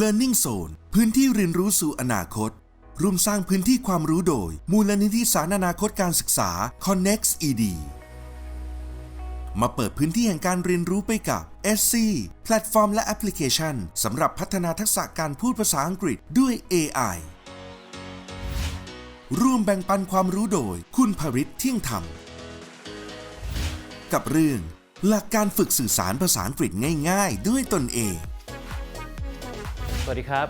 Learning Zone พื้นที่เรียนรู้สู่อนาคต ร่วมสร้างพื้นที่ความรู้โดย มูลนิธิสารอนาคตการศึกษา Connex ED มาเปิดพื้นที่แห่งการเรียนรู้ไปกับ SC แพลตฟอร์มและแอปพลิเคชันสำหรับพัฒนาทักษะการพูดภาษาอังกฤษด้วย AI ร่วมแบ่งปันความรู้โดย คุณภริษเที่ยงธรรม กับเรื่อง หลักการฝึกสื่อสารภาษาอังกฤษง่ายๆ ด้วยตนเอง สวัสดีครับ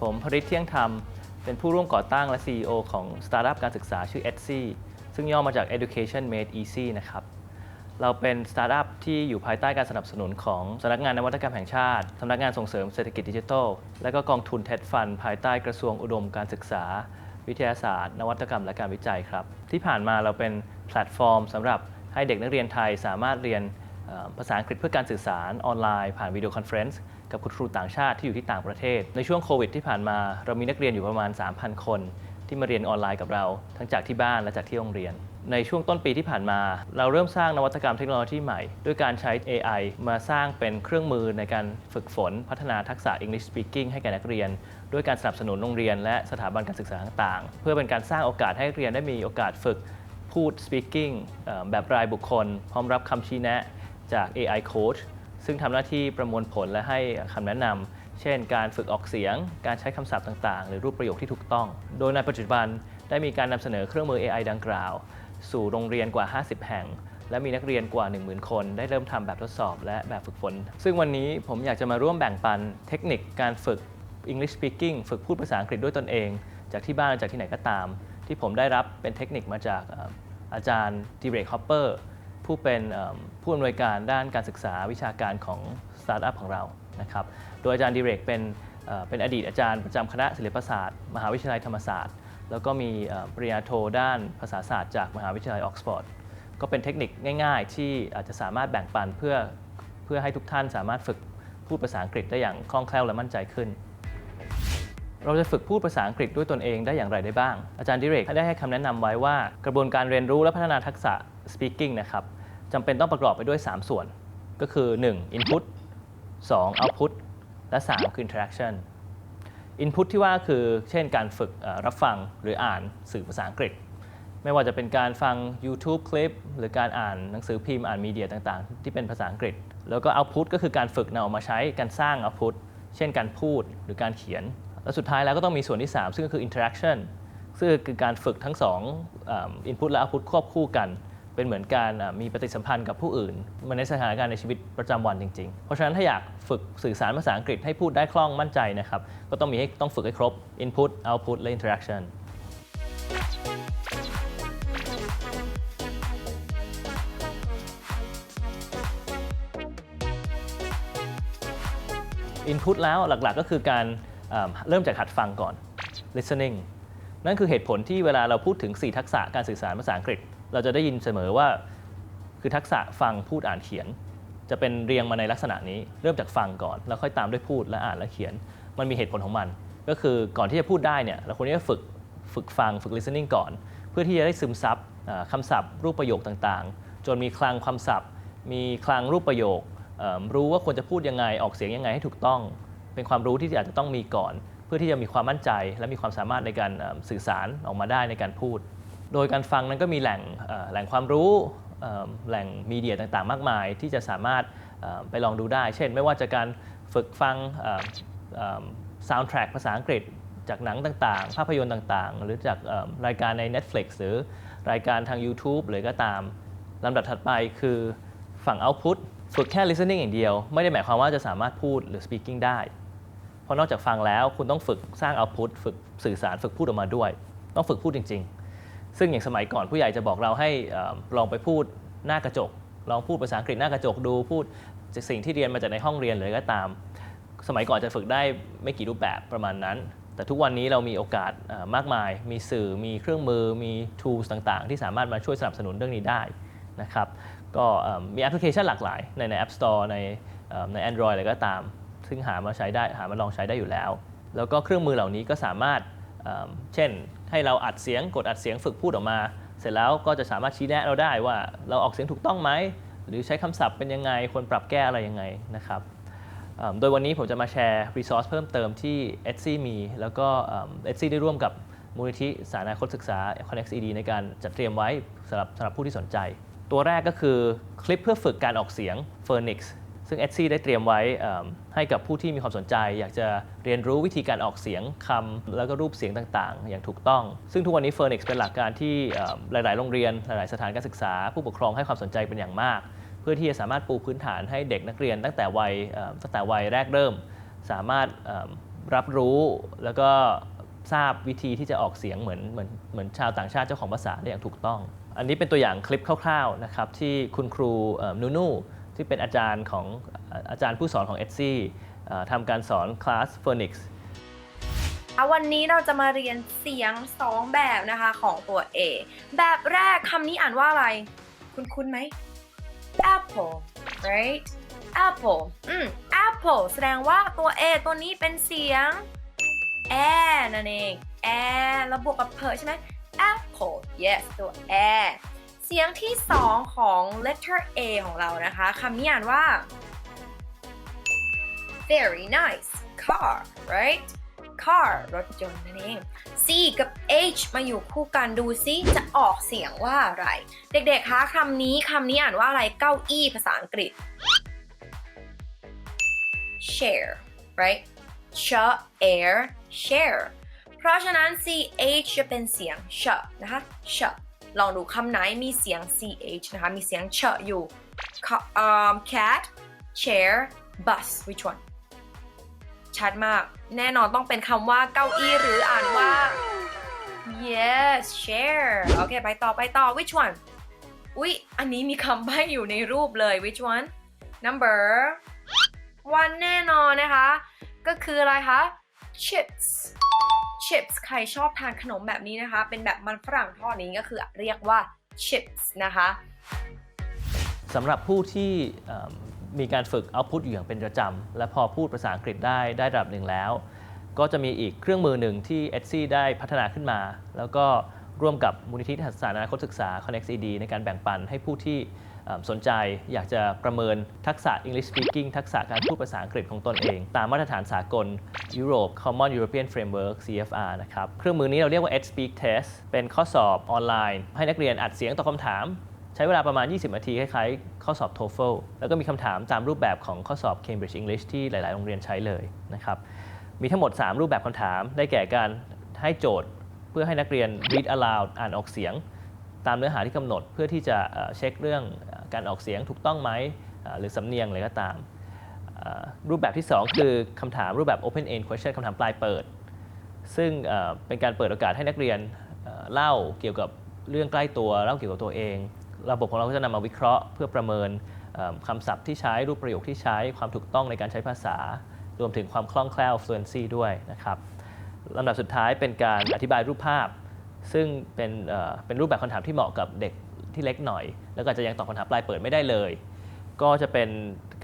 ผมพริษเที่ยงธรรม เป็นผู้ร่วมก่อตั้งและ CEO ของสตาร์ทอัพการศึกษาชื่อ Etsy ซึ่งย่อมาจาก Education Made Easy นะครับ เราเป็นสตาร์ทอัพที่อยู่ภายใต้การสนับสนุนของสำนักงานนวัตกรรมแห่งชาติ สำนักงานส่งเสริมเศรษฐกิจดิจิทัล และก็กองทุนเท็ดฟันภายใต้กระทรวงอุดมการศึกษา วิทยาศาสตร์ นวัตกรรมและการวิจัยครับ ที่ผ่านมาเราเป็นแพลตฟอร์มสำหรับ ให้เด็กนักเรียนไทยสามารถเรียนภาษาอังกฤษเพื่อการสื่อสารออนไลน์ผ่านวิดีโอคอนเฟรนซ์กับคุณครูต่างชาติที่อยู่ที่ต่างประเทศ ในช่วงโควิดที่ผ่านมา เรามีนักเรียนอยู่ประมาณ 3,000 คน ที่มาเรียนออนไลน์กับเรา ทั้งจากที่บ้านและจากที่โรงเรียน ในช่วงต้นปีที่ผ่านมา เราเริ่มสร้างนวัตกรรมเทคโนโลยีใหม่ ด้วยการใช้ AI มาสร้างเป็นเครื่องมือในการฝึกฝน พัฒนาทักษะ English Speaking ให้แก่นักเรียน ด้วยการสนับสนุนโรงเรียน และสถาบันการศึกษาต่างๆ เพื่อเป็นการสร้างโอกาสให้นักเรียนได้มีโอกาสฝึก พูด speaking แบบรายบุคคล พร้อมรับคำชี้แนะจาก AI coach ซึ่งทำหน้าที่ประมวลผลและให้คำแนะนำ เช่น การฝึกออกเสียง การใช้คำศัพท์ต่างๆ หรือรูปประโยคที่ถูกต้อง โดยในปัจจุบันได้มีการนำเสนอเครื่องมือ AI ดังกล่าว สู่โรงเรียนกว่า 50 แห่ง และมีนักเรียนกว่า 10,000 คน ได้เริ่มทำแบบทดสอบและแบบฝึกฝน ซึ่งวันนี้ผมอยากจะมาร่วมแบ่งปันเทคนิคการฝึก English Speaking ฝึกพูดภาษาอังกฤษด้วยตนเอง จากที่บ้านจากที่ไหนก็ตาม ที่ผมได้รับเป็นเทคนิคมาจากอาจารย์ดีเรกฮอปเปอร์ผู้เป็นผู้อำนวยการด้านการศึกษาวิชาการของสตาร์ทอัพของเรานะครับ โดยอาจารย์ดิเรกเป็นเป็นอดีตอาจารย์ประจำคณะศิลปศาสตร์ มหาวิทยาลัยธรรมศาสตร์ แล้วก็มีปริญญาโทด้านภาษาศาสตร์จากมหาวิทยาลัยออกซฟอร์ดก็เป็นเทคนิคง่าย ๆ ที่อาจจะสามารถแบ่งปันเพื่อเพื่อให้ทุกท่านสามารถฝึกพูดภาษาอังกฤษได้อย่างคล่องแคล่วและมั่นใจขึ้น เราจะฝึกพูดภาษาอังกฤษด้วยตนเองได้อย่างไรได้บ้าง อาจารย์ดิเรกได้ให้คำแนะนำไว้ว่ากระบวนการเรียนรู้และพัฒนาทักษะ speaking นะครับจำเป็นต้องประกอบไปด้วย 3 ส่วน ก็คือ 1. input 2. output และ 3 คือ interaction input ที่ว่าคือเช่นการฝึกรับฟังหรืออ่านสื่อภาษาอังกฤษ ไม่ว่าจะเป็นการฟัง YouTube คลิป หรือการอ่านหนังสือพิมพ์อ่านมีเดียต่างๆ ที่เป็นภาษาอังกฤษ แล้วก็ output ก็คือการฝึกนำออกมาใช้การสร้าง output เช่นการพูดหรือการเขียน แล้วสุดท้ายแล้วก็ต้องมีส่วนที่ 3 ซึ่งก็คือ interaction ซึ่งคือการฝึกทั้งสองอิ่ม input และ output ควบคู่กัน เป็นเหมือนการมีปฏิสัมพันธ์กับผู้อื่นมันในสถานการณ์ในชีวิตประจำวันจริง ๆ เพราะฉะนั้นถ้าอยากฝึกสื่อสารภาษาอังกฤษให้พูดได้คล่องมั่นใจนะครับ ก็ต้องมีให้ต้องฝึกให้ครบ input output และ interaction Input แล้วหลักๆก็คือการ เริ่มจากหัดฟังก่อน listening นั่นคือเหตุผลที่เวลาเราพูดถึง 4 ทักษะการสื่อสารภาษาอังกฤษ เราจะได้ยินเสมอว่า คือทักษะฟังพูดอ่านเขียน จะเป็นเรียงมาในลักษณะนี้ เริ่มจากฟังก่อน แล้วค่อยตามด้วยพูดและอ่านและเขียน มันมีเหตุผลของมัน ก็คือก่อนที่จะพูดได้เนี่ยเราควรที่จะฝึกฝึกฟังฝึก listening ก่อน เพื่อที่จะได้ซึมซับอ่าคำศัพท์ รูปประโยคต่างๆ จนมีคลังคำศัพท์ มีคลังรูปประโยครู้ว่าควรจะพูดยังไงออกเสียงยังไงให้ถูกต้อง เป็นความรู้ที่อาจจะต้องมีก่อน เพื่อที่จะมีความมั่นใจ และมีความสามารถในการสื่อสารออกมาได้ในการพูด โดยการฟังนั้นก็มีแหล่งแหล่งความรู้แหล่งมีเดียต่างๆ มากมาย ที่จะสามารถไปลองดูได้ เช่น ไม่ว่าจะการฝึกฟังซาวด์แทร็กภาษาอังกฤษ จากหนังต่างๆ ภาพยนตร์ต่างๆ หรือจากรายการใน Netflix หรือรายการทาง YouTube หรือก็ตามลำดับถัดไปคือฝั่ง output ฝึกแค่ listening อย่างเดียว ไม่ได้หมายความว่าจะสามารถพูดหรือ speaking ได้ เพราะนอกจากฟังแล้วคุณต้องฝึกสร้าง output ฝึกสื่อสารฝึกพูดออกมาด้วย ต้องฝึกพูดจริง ๆ ซึ่งอย่างสมัยก่อนผู้ใหญ่จะบอกเราให้ลองไปพูดหน้ากระจก ลองพูดภาษาอังกฤษหน้ากระจกดูพูดจากสิ่งที่เรียนมาจากในห้องเรียนเลยก็ตาม สมัยก่อนจะฝึกได้ไม่กี่รูปแบบประมาณนั้น แต่ทุกวันนี้เรามีโอกาสมากมาย มีสื่อมีเครื่องมือมี tools ต่างๆ ที่สามารถมาช่วยสนับสนุนเรื่องนี้ได้นะครับก็มีแอปพลิเคชันหลากหลายในใน App Store ในเอิ่มใน Android อะไรก็ตาม ซึ่งหามาใช้ได้หามาลองใช้ได้อยู่แล้ว แล้วก็เครื่องมือเหล่านี้ก็สามารถเช่น ให้เราอัดเสียงกดอัดเสียงฝึกพูดออกมา เสร็จแล้วก็จะสามารถชี้แนะเราได้ว่าเราออกเสียงถูกต้องไหมหรือใช้คำศัพท์เป็นยังไงควรปรับแก้อะไรยังไงนะครับโดยวันนี้ผมจะมาแชร์ resource เพิ่มเติมที่ Etsy มี แล้วก็เอิ่ม Etsy ได้ร่วมกับมูลนิธิสาธารณคตศึกษา Connect ED ในการจัดเตรียมไว้สำหรับสำหรับผู้ที่สนใจ ตัวแรกก็คือคลิปเพื่อฝึกการออกเสียง Phoenix ซึ่ง Etsy ได้เตรียมไว้ให้กับผู้ที่มีความสนใจ อยากจะเรียนรู้วิธีการออกเสียงคำแล้วก็รูปเสียงต่างๆ อย่างถูกต้อง ซึ่งทุกวันนี้ Phoenix เป็นหลักการที่หลาย ๆ โรงเรียน หลาย ๆ สถานการศึกษา ผู้ปกครองให้ความสนใจเป็นอย่างมาก เพื่อที่จะสามารถปูพื้นฐานให้เด็กนักเรียนตั้งแต่วัยตั้งแต่วัยแรกเริ่ม สามารถรับรู้แล้วก็ทราบวิธีที่จะออกเสียงเหมือนเหมือนเหมือนชาวต่างชาติเจ้าของภาษาได้อย่างถูกต้อง อันนี้เป็นตัวอย่างคลิปคร่าว ๆ นะครับที่คุณครูเอิ่นูนู ที่เป็นอาจารย์ของอาจารย์ผู้สอนของ e t s y เอ่ทำการสอนคลาส Phoenix วันนี้เราจะมาเรียนเสียง 2 แบบนะคะของตัว A แบบแรกคำนี้อ่านว่าอะไร คุณคุ้นไหม apple right apple อืม apple แสดงว่าตัว A ตัวนี้เป็นเสียง air นั่นเอง air แล้วบวกกับเพอใช่ไหม apple yes ตัว a เสียงที่ 2 ของ letter A ของเรานะคะคำนี้อ่านว่า very nice car right car รถยนต์นั่นเอง C กับ H มาอยู่คู่กันดูซิจะออกเสียงว่าอะไร เด็กๆ คะคำนี้คำนี้อ่านว่าอะไรเก้าอี้ภาษาอังกฤษ share right ch air share เพราะฉะนั้น ch จะเป็นเสียง ch นะคะ ch ลองดูคำไหนมีเสียง ch นะคะ มีเสียง ch อยู่ Ca- um, cat chair bus which one ชัดมาก แน่นอนต้องเป็นคำว่าเก้าอี้หรืออ่านว่า yes share โอเค ไปต่อไปต่อ which one อุ๊ย อันนี้มีคำใบ้อยู่ในรูปเลย which one number one แน่นอนนะคะ ก็คืออะไรคะ chips chips ใครชอบทานขนมแบบนี้นะคะ เป็นแบบมันฝรั่งทอดนี้ก็คือเรียกว่า chips นะคะสำหรับผู้ที่มีการฝึกเอาพุทอยู่อย่างเป็นประจำ และพอพูดภาษาอังกฤษได้ได้ระดับหนึ่งแล้ว ก็จะมีอีกเครื่องมือหนึ่งที่ Etsy ได้พัฒนาขึ้นมา แล้วก็ร่วมกับมูลนิธิสาธาคตศึกษา Connect ED ในการแบ่งปันให้ผู้ที่ สนใจอยากจะประเมินทักษะ English Speaking ทักษะการพูดภาษาอังกฤษของตนเอง ตามมาตรฐานสากล Europe Common European Framework CFR นะครับเครื่องมือนี้เราเรียกว่า Ed Speak Test เป็นข้อสอบออนไลน์ ให้นักเรียนอัดเสียงตอบคำถาม ใช้เวลาประมาณ 20 นาที คล้ายๆ ข้อสอบ TOEFL แล้วก็มีคำถามตามรูปแบบของข้อสอบ Cambridge English ที่หลาย ๆ โรงเรียนใช้เลยนะครับมีทั้งหมด 3 รูปแบบคำถาม ได้แก่การให้โจทย์ เพื่อให้นักเรียน read aloud อ่านออกเสียง ตามเนื้อหาที่กำหนดเพื่อที่จะเช็คเรื่องการออกเสียงถูกต้องไหมหรือสำเนียงอะไรก็ตาม รูปแบบที่ 2 คือคำถามรูปแบบ open end question คำถามปลายเปิด ซึ่งเป็นการเปิดโอกาสให้นักเรียนเล่าเกี่ยวกับเรื่องใกล้ตัวเล่าเกี่ยวกับตัวเอง ระบบของเราก็จะนำมาวิเคราะห์ เพื่อประเมินคำศัพท์ที่ใช้รูปประโยคที่ใช้ความถูกต้องในการใช้ภาษา รวมถึงความคล่องแคล่ว fluency ด้วยนะครับลำดับสุดท้ายเป็นการอธิบายรูปภาพ ซึ่งเป็นเป็นรูปแบบคำถามที่เหมาะกับเด็กที่เล็กหน่อย แล้วก็จะยังตอบคำถามปลายเปิดไม่ได้เลย ก็จะเป็น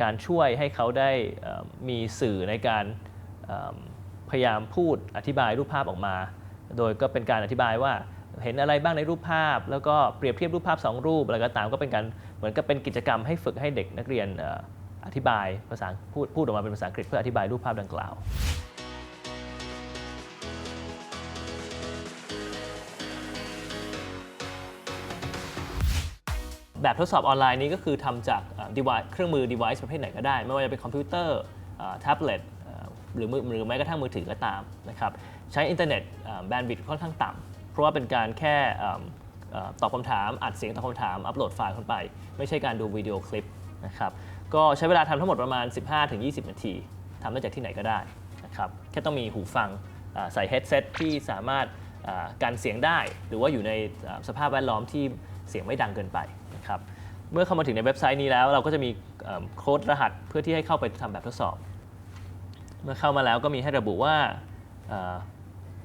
การช่วยให้เขาได้มีสื่อในการพยายามพูดอธิบายรูปภาพออกมา โดยก็เป็นการอธิบายว่าเห็นอะไรบ้างในรูปภาพ แล้วก็เปรียบเทียบรูปภาพ 2 รูปอะไรก็ตามก็เป็นการเหมือนกับเป็นกิจกรรมให้ฝึกให้เด็กนักเรียนเอ่ออธิบายภาษาพูดพูดออกมาเป็นภาษาอังกฤษเพื่ออธิบายรูปภาพดังกล่าว แบบทดสอบออนไลน์นี้ก็คือทำจากเอ่อ device เครื่องมือ device ประเภทไหนก็ได้ ไม่ว่าจะเป็นคอมพิวเตอร์แท็บเล็ตหรือมือหรือแม้กระทั่งมือถือก็ตามนะครับใช้อินเทอร์เน็ตแบนด์วิดต์ค่อนข้างต่ำเพราะว่าเป็นการแค่ตอบคำถาม อัดเสียงตอบคำถาม อัปโหลดไฟล์เข้าไป ไม่ใช่การดูวิดีโอคลิปนะครับก็ใช้เวลาทำทั้งหมดประมาณ 15-20 นาทีทำได้จากที่ไหนก็ได้นะครับแค่ต้องมีหูฟังใส่เฮดเซตที่สามารถอ่ากันเสียงได้ หรือว่าอยู่ในสภาพแวดล้อมที่เสียงไม่ดังเกินไป ครับเมื่อเข้ามาถึงในเว็บไซต์นี้แล้ว เราก็จะมีโค้ดรหัสเพื่อที่ให้เข้าไปทำแบบทดสอบ เมื่อเข้ามาแล้วก็มีให้ระบุว่าเอ่อ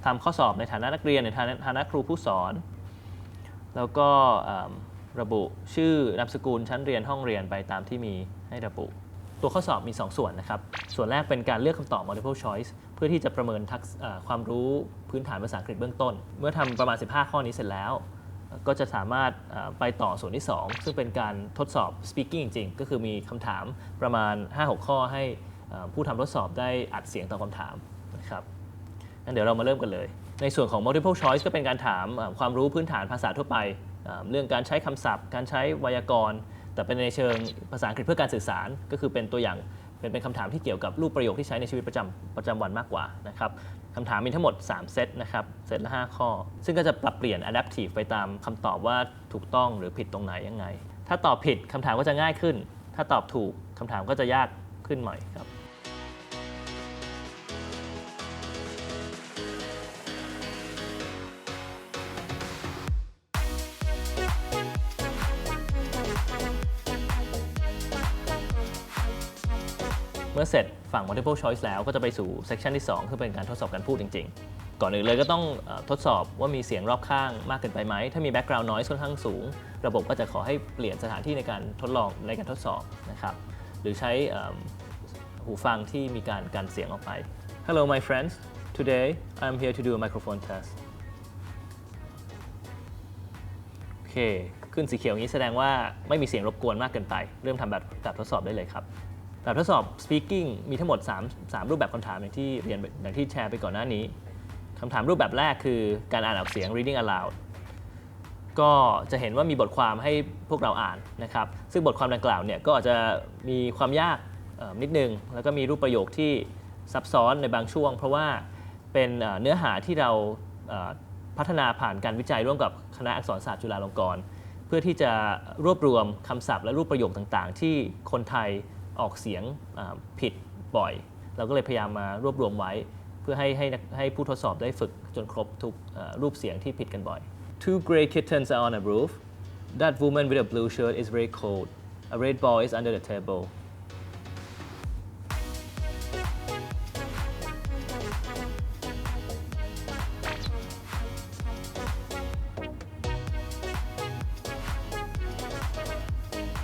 ทำข้อสอบในฐานะนักเรียนในฐานะฐานะครูผู้สอน แล้วก็ระบุชื่อนามสกุลชั้นเรียนห้องเรียนไปตามที่มีให้ระบุ ตัวข้อสอบมี 2 ส่วนนะครับ ส่วนแรกเป็นการเลือกคำตอบ multiple choice เพื่อที่จะประเมินทักษเอ่อความรู้พื้นฐานภาษาอังกฤษเบื้องต้น เมื่อทำประมาณ 15 ข้อนี้เสร็จแล้ว ก็จะสามารถไปต่อส่วนที่ 2 ซึ่งเป็นการทดสอบ speaking จริง ๆ ก็คือมีคำถามประมาณ 5-6 ข้อให้ผู้ทำทดสอบได้อัดเสียงตอบคำถามนะครับงั้นเดี๋ยวเรามาเริ่มกันเลย ในส่วนของ multiple choice ก็เป็นการถามความรู้พื้นฐานภาษาทั่วไปเอ่อเรื่องการใช้คำศัพท์ การใช้ไวยากรณ์ แต่เป็นในเชิงภาษาอังกฤษเพื่อการสื่อสาร ก็คือเป็นตัวอย่างเป็นเป็นคำถามที่เกี่ยวกับรูปประโยคที่ใช้ในชีวิตประจำประจำวันมากกว่านะครับ คำถามมีทั้งหมด 3 เซตนะครับ เซตละ 5 ข้อ ซึ่งก็จะปรับเปลี่ยน adaptive ไปตามคำตอบว่าถูกต้องหรือผิดตรงไหนยังไง ถ้าตอบผิดคำถามก็จะง่ายขึ้น ถ้าตอบถูกคำถามก็จะยากขึ้นหน่อยครับเมื่อเสร็จ ฝั่ง multiple choice แล้วก็จะไปสู่ section ที่ 2 คือเป็นการทดสอบการพูดจริง ๆ ก่อนอื่นเลยก็ต้องอทดสอบว่ามีเสียงรอบข้างมากเกินไปไหม ถ้ามี background noise ค่อนข้างสูง ระบบก็จะขอให้เปลี่ยนสถานที่ในการทดลองในการทดสอบนะครับ หรือใช้หูฟังที่มีการกันเสียงออกไป Hello my friends today I'm here to do a microphone test โอเค ขึ้นสีเขียวอย่างนี้แสดงว่าไม่มีเสียงรบกวนมากเกินไป เริ่มทำแบบแบบทดสอบได้เลยครับ แบบทดสอบ speaking มีทั้งหมด 3 3 รูปแบบคำถามอย่างที่เรียนอย่างที่แชร์ไปก่อนหน้านี้คำถามรูปแบบแรกคือการอ่านออกเสียง reading aloud ก็จะเห็นว่ามีบทความให้พวกเราอ่านนะครับ ซึ่งบทความดังกล่าวเนี่ยก็อาจจะมีความยากนิดนึง แล้วก็มีรูปประโยคที่ซับซ้อนในบางช่วง เพราะว่าเป็นเนื้อหาที่เราพัฒนาผ่านการวิจัยร่วมกับคณะอักษรศาสตร์จุฬาลงกรณ์เพื่อที่จะรวบรวมคำศัพท์และรูปประโยคต่างๆ ที่คนไทย ออกเสียงผิดบ่อย เราก็เลยพยายามมารวบรวมไว้ เพื่อให้ให้ให้ผู้ทดสอบได้ฝึกจนครบทุกรูปเสียงที่ผิดกันบ่อย Two gray kittens are on a roof. That woman with a blue shirt is very cold. A red ball is under the table.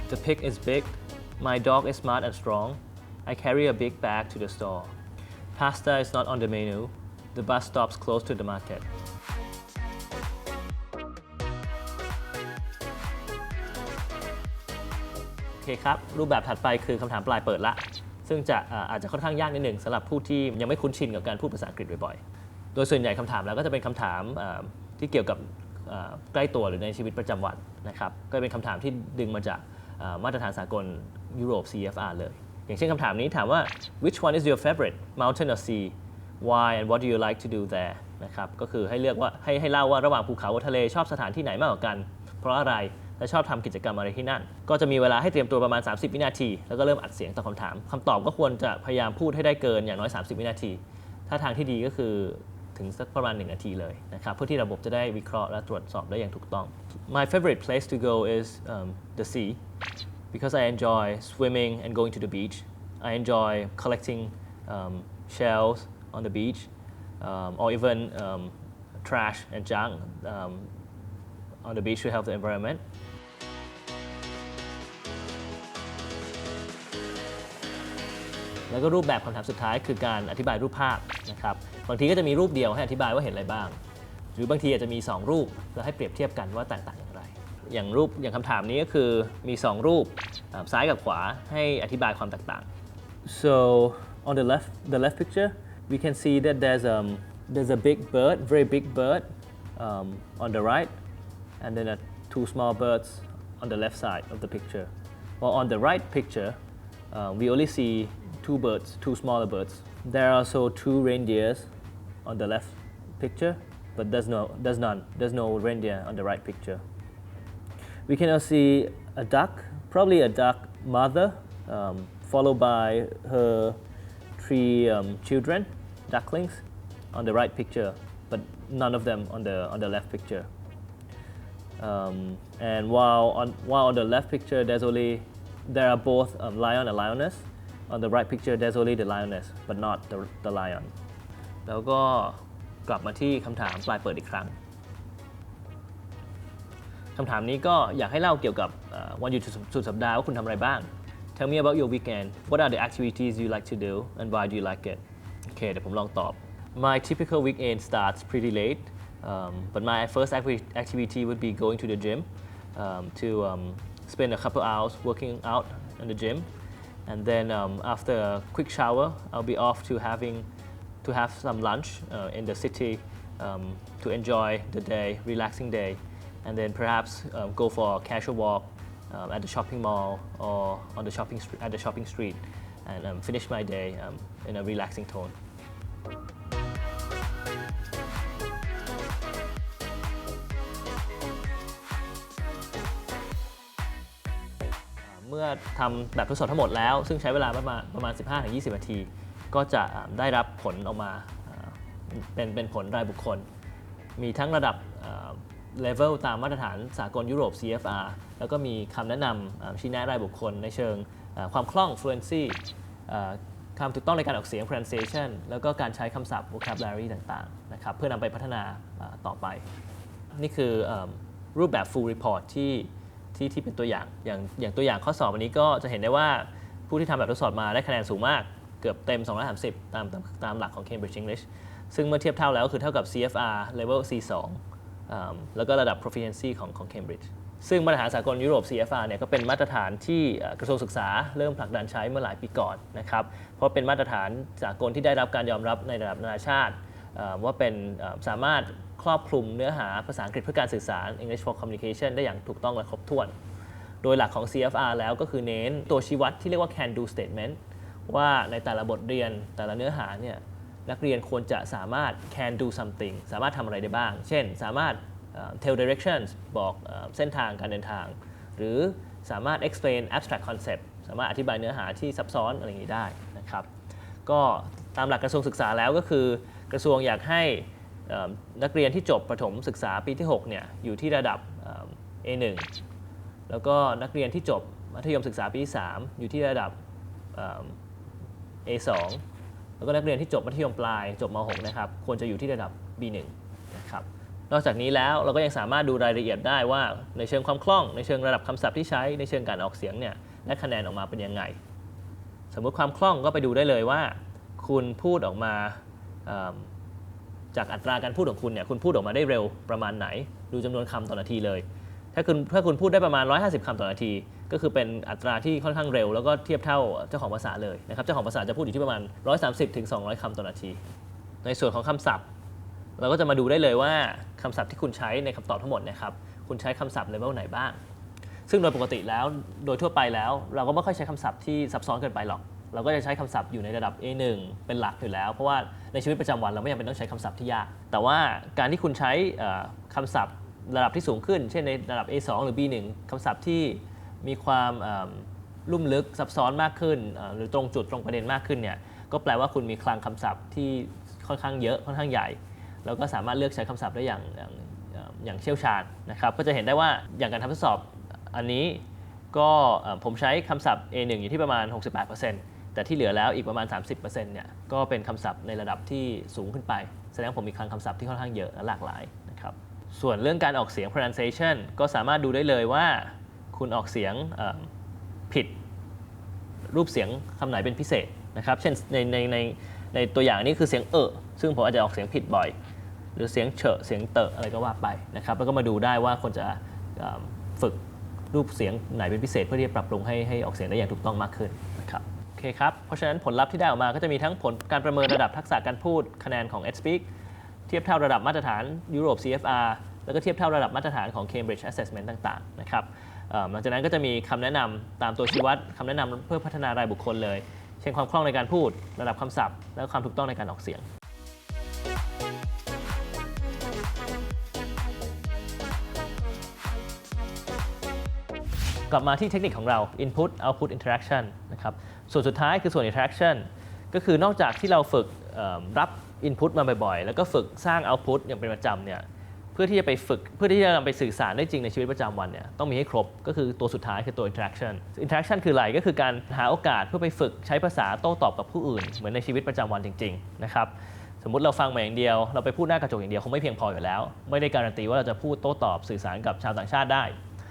The pig is big. My dog is smart and strong. I carry a big bag to the store. Pasta is not on the menu. The bus stops close to the market. โอเคครับ รูปแบบถัดไปคือคำถามปลายเปิดละ ซึ่งจะอ่าอาจจะค่อนข้างยากนิดหนึ่งสำหรับผู้ที่ยังไม่คุ้นชินกับการพูดภาษาอังกฤษบ่อยๆ โดยส่วนใหญ่คำถามแล้วก็จะเป็นคำถามอ่าที่เกี่ยวกับอ่าใกล้ตัวหรือในชีวิตประจำวันนะครับ ก็เป็นคำถามที่ดึงมาจากอ่ามาตรฐานสากล ยุโรป CFR เลย อย่างเช่นคำถามนี้ถามว่า which one is your favorite mountain or sea why and what do you like to do there นะครับ ก็คือให้เลือกว่าให้ให้เล่าว่าระหว่างภูเขากับทะเลชอบสถานที่ไหนมากกว่ากัน เพราะอะไรและชอบทำกิจกรรมอะไรที่นั่น ก็จะมีเวลาให้เตรียมตัวประมาณ 30 วินาที แล้วก็เริ่มอัดเสียงตอบคำถามคำตอบก็ควรจะพยายามพูดให้ได้เกินอย่างน้อย 30 วินาที ถ้าทางที่ดีก็คือถึงสักประมาณ 1 นาทีเลยนะครับเพื่อที่ระบบจะได้วิเคราะห์และตรวจสอบได้อย่างถูกต้อง My favorite place to go is um, the sea because I enjoy swimming and going to the beach. I enjoy collecting um, shells on the beach um, or even um, trash and junk um, on the beach to help the environment. แล้วก็รูปแบบคำถามสุดท้ายคือการอธิบายรูปภาพนะครับบางทีก็จะมีรูปเดียวให้อธิบายว่าเห็นอะไรบ้าง หรือบางทีอาจจะมี 2 รูปแล้วให้เปรียบเทียบกันว่าแตกต่าง อย่างรูปอย่างคำถามนี้ก็คือมี 2 รูปซ้ายกับขวาให้อธิบายความแตกต่าง so on the left the left picture we can see that there's um there's a big bird very big bird um, on the right and then uh, two small birds on the left side of the picture while on the right picture uh, we only see two birds two smaller birds there are also two reindeers on the left picture but there's no there's none there's no reindeer on the right picture we can also see a duck, probably a duck mother, um, followed by her three um, children, ducklings, on the right picture, but none of them on the on the left picture. Um, and while on while on the left picture, there's only there are both um, lion and lioness. On the right picture, there's only the lioness, but not the, the lion. แล้วก็กลับมาที่คำถามปลายเปิดอีกครั้ง คำถามนี้ก็อยากให้เล่าเกี่ยวกับวันหยุดสุดสัปดาห์ว่าคุณทำอะไรบ้าง Tell me about your weekend What are the activities you like to do and why do you like it โอเคเดี๋ยวผมลองตอบ My typical weekend starts pretty late Um, but my first acti- activity would be going to the gym um, to um, spend a couple hours working out in the gym. And then um, after a quick shower, I'll be off to having to have some lunch uh, in the city um, to enjoy the day, relaxing day, and then perhaps um, go for a casual walk um, at the shopping mall or on the shopping at the shopping street, and um, finish my day um, in a relaxing tone. เมื่อทำแบบทดสอบทั้งหมดแล้ว ซึ่งใช้เวลาประมาณประมาณ 15-20 นาที ก็จะได้รับผลออกมาเป็นเป็นผลรายบุคคล มีทั้งระดับ เลเวลตามมาตรฐานสากลยุโรป CFR แล้วก็มีคำแนะนำชี้แนะรายบุคคลในเชิงความคล่อง fluency คำถูกต้องในการออกเสียง pronunciation แล้วก็การใช้คำศัพท์ vocabulary ต่างๆนะครับเพื่อนำไปพัฒนาต่อไป นี่คืออรูปแบบ full report ที่ที่ที่เป็นตัวอย่างอย่างอย่างตัวอย่างข้อสอบวันนี้ก็จะเห็นได้ว่าผู้ที่ทำแบบทดสอบมาได้คะแนนสูงมากเกือบเต็ม 230 ตามตามตามหลักของ Cambridge English ซึ่งเมื่อเทียบเท่าแล้วคือเท่ากับ CFR level C2 แล้วก็ระดับ proficiency ของของ Cambridge ซึ่งมาตรฐานสากลยุโรป CFR เนี่ยก็เป็นมาตรฐานที่กระทรวงศึกษาเริ่มผลักดันใช้เมื่อหลายปีก่อนนะครับเพราะเป็นมาตรฐานสากลที่ได้รับการยอมรับในระดับนานาชาติว่าเป็นสามารถครอบคลุมเนื้อหาภาษาอังกฤษเพื่อการสื่อสาร English for Communication ได้อย่างถูกต้องและครบถ้วน โดยหลักของ CFR แล้วก็คือเน้นตัวชี้วัดที่เรียกว่า can do statement ว่าในแต่ละบทเรียนแต่ละเนื้อหาเนี่ย นักเรียนควรจะสามารถ can do something สามารถทำอะไรได้บ้าง เช่น สามารถ tell directions บอกเส้นทางการเดินทาง หรือสามารถ explain abstract concept สามารถอธิบายเนื้อหาที่ซับซ้อนอะไรอย่างนี้ได้นะครับ ก็ตามหลักกระทรวงศึกษาแล้วก็คือกระทรวงอยากให้นักเรียนที่จบประถมศึกษาปีที่6เนี่ยอยู่ที่ระดับ A1 แล้วก็นักเรียนที่จบมัธยมศึกษาปีที่3อยู่ที่ระดับ A2 แล้วก็นักเรียนที่จบมัธยมปลายจบม .6 นะครับควรจะอยู่ที่ระดับ B1 นะครับนอกจากนี้แล้วเราก็ยังสามารถดูรายละเอียดได้ว่าในเชิงความคล่องในเชิงระดับคำศัพท์ที่ใช้ในเชิงการออกเสียงเนี่ยได้คะแนนออกมาเป็นยังไง สมมุติความคล่องก็ไปดูได้เลยว่า คุณพูดออกมาจากอัตราการพูดของคุณเนี่ยคุณพูดออกมาได้เร็วประมาณไหน ดูจำนวนคำต่อนาทีเลย ถ้าคุณถ้าคุณพูดได้ประมาณ 150คำต่อนาที ก็คือเป็นอัตราที่ค่อนข้างเร็ว แล้วก็เทียบเท่าเจ้าของภาษาเลยนะครับเจ้าของภาษาจะพูดอยู่ที่ประมาณ 130ถึง200คำต่อนาที ในส่วนของคำศัพท์ เราก็จะมาดูได้เลยว่าคำศัพท์ที่คุณใช้ในคำตอบทั้งหมดนะครับคุณใช้คำศัพท์เลเวลไหนบ้าง ซึ่งโดยปกติแล้วโดยทั่วไปแล้ว เราก็ไม่ค่อยใช้คำศัพท์ที่ซับซ้อนเกินไปหรอก เราก็จะใช้คำศัพท์อยู่ในระดับ A1 เป็นหลักอยู่แล้ว เพราะว่าในชีวิตประจำวันเราไม่จำเป็นต้องใช้คำศัพท์ที่ยาก แต่ว่าการที่คุณใช้คำศัพท์ระดับที่สูงขึ้น เช่นในระดับ A2 หรือ B1 คำศัพท์ที่ มีความลุ่มลึกซับซ้อนมากขึ้น หรือตรงจุดตรงประเด็นมากขึ้นเนี่ยก็แปลว่าคุณมีคลังคำศัพท์ที่ค่อนข้างเยอะค่อนข้างใหญ่ แล้วก็สามารถเลือกใช้คำศัพท์ได้อย่างอย่างเอ่ออย่เชี่ยวชาญนะครับก็จะเห็นได้ว่าอย่างการทำทดสอบอันนี้ก็ผมใช้คำศัพท์ A1 อยู่ที่ประมาณ 68%แต่ที่เหลือแล้วอีกประมาณ 30%เนี่ยก็เป็นคำศัพท์ในระดับที่สูงขึ้นไป แสดงผมมีคลังคำศัพท์ที่ค่อนข้างเยอะและหลากหลายนะครับส่วนเรื่องการออกเสียง pronunciation ก็สามารถดูได้เลยว่า คุณออกเสียงผิดรูปเสียงคำไหนเป็นพิเศษนะครับ เช่นในในในในตัวอย่างนี้คือเสียงเออซึ่งผมอาจจะออกเสียงผิดบ่อย หรือเสียงเฉอะเสียงเตอะอะไรก็ว่าไปนะครับแล้วก็มาดูได้ว่าควรจะฝึกรูปเสียงไหนเป็นพิเศษเพื่อที่จะปรับปรุงให้ให้ออกเสียงได้อย่างถูกต้องมากขึ้นนะครับโอเคครับ เพราะฉะนั้นผลลัพธ์ที่ได้ออกมาก็จะมีทั้งผลการประเมินระดับทักษะการพูดคะแนนของ EdSpeak เทียบเท่าระดับมาตรฐานยุโรป CFR แล้วก็เทียบเท่าระดับมาตรฐานของ Cambridge Assessment ต่างๆนะครับ หลังจากนั้นก็จะมีคำแนะนำตามตัวชี้วัดคำแนะนำเพื่อพัฒนารายบุคคลเลย เช่นความคล่องในการพูดระดับคำศัพท์ และความถูกต้องในการออกเสียงกลับมาที่เทคนิคของเรา input output interaction นะครับ ส่วนสุดท้ายคือส่วน interaction ก็คือนอกจากที่เราฝึกรับ input มาบ่อยๆ แล้วก็ฝึกสร้าง output อย่างเป็นประจำเนี่ย เพื่อที่จะไปฝึกเพื่อที่จะนำไปสื่อสารได้จริงในชีวิตประจำวันเนี่ยต้องมีให้ครบก็คือตัวสุดท้ายคือตัว interaction interaction คืออะไรก็คือการหาโอกาสเพื่อไปฝึกใช้ภาษาโต้ตอบกับผู้อื่น เหมือนในชีวิตประจำวันจริงๆนะครับสมมติเราฟังมาอย่างเดียว เราไปพูดหน้ากระจกอย่างเดียวคงไม่เพียงพออยู่แล้ว ไม่ได้การันตีว่าเราจะพูดโต้ตอบสื่อสารกับชาวต่างชาติได้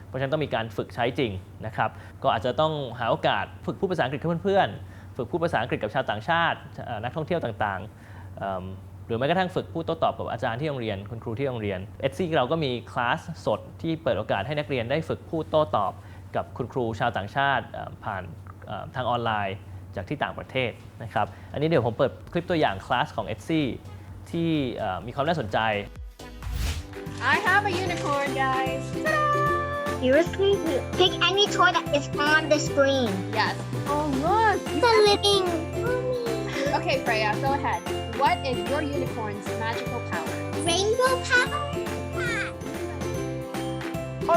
เพราะฉะนั้นต้องมีการฝึกใช้จริงนะครับก็อาจจะต้องหาโอกาสฝึกพูดภาษาอังกฤษกับเพื่อนๆฝึกพูดภาษาอังกฤษกับชาวต่างชาตินักท่องเที่ยวต่างๆ หรือแม้กระทั่งฝึกพูดโต้ตอบกับอาจารย์ที่โรงเรียน คุณครูที่โรงเรียน e d s เราก็มีคลาสสดที่เปิดโอกาสให้นักเรียนได้ฝึกพูดโต้ตอบ กับคุณครูชาวต่างชาติเอ่อผ่านเอ่อทางออนไลน์จากที่ต่างประเทศนะครับ อันนี้เดี๋ยวผมเปิดคลิปตัวอย่างคลาสของ e d s ที่เอ่อมีความน่าสนใจ I have a unicorn, guys. Seriously? Pick any toy that is on the screen. Yes. Oh, look. The living. Okay, Freya, go ahead. What is your unicorn's magical power? Rainbow power?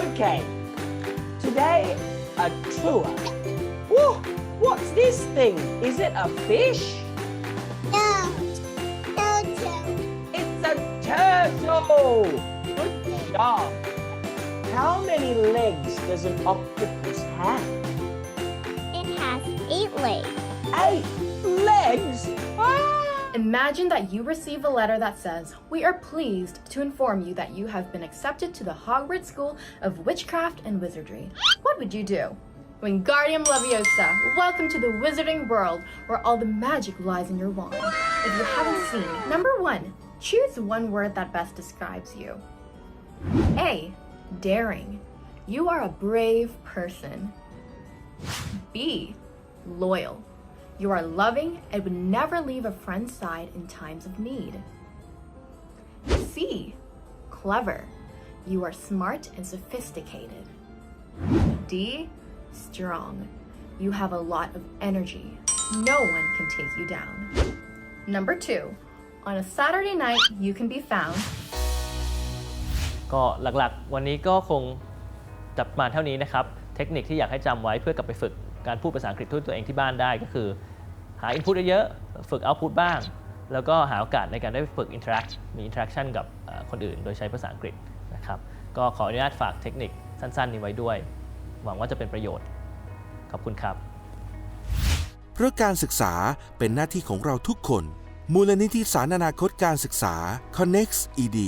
Okay, today a tour. Whoa, what's this thing? Is it a fish? No. No, no. It's a turtle! Good job. How many legs does an octopus have? It has eight legs. Eight legs? Ah! Imagine that you receive a letter that says, We are pleased to inform you that you have been accepted to the Hogwarts School of Witchcraft and Wizardry. What would you do? Wingardium Leviosa, welcome to the wizarding world where all the magic lies in your wand. If you haven't seen, number one, choose one word that best describes you. A. Daring. You are a brave person. B. Loyal. You are loving and would never leave a friend's side in times of need. C. Clever. You are smart and sophisticated. D. Strong. You have a lot of energy. No one can take you down. Number two. On a Saturday night, you can be found ก็หลักๆ วันนี้ก็คงจับมาเท่านี้นะครับ เทคนิคที่อยากให้จำไว้เพื่อกลับไปฝึก การพูดภาษาอังกฤษด้วยตัวเองที่บ้านได้ก็คือ หา input เยอะๆฝึก output บ้าง แล้วก็หาโอกาสในการได้ฝึก interact มี interaction กับคนอื่น โดยใช้ภาษาอังกฤษนะครับก็ขออนุญาตฝากเทคนิคสั้นๆ นี้ไว้ด้วย หวังว่าจะเป็นประโยชน์ ขอบคุณครับเพราะการศึกษาเป็นหน้าที่ของเราทุกคน มูลนิธิสารอนาคตการศึกษา Connects ED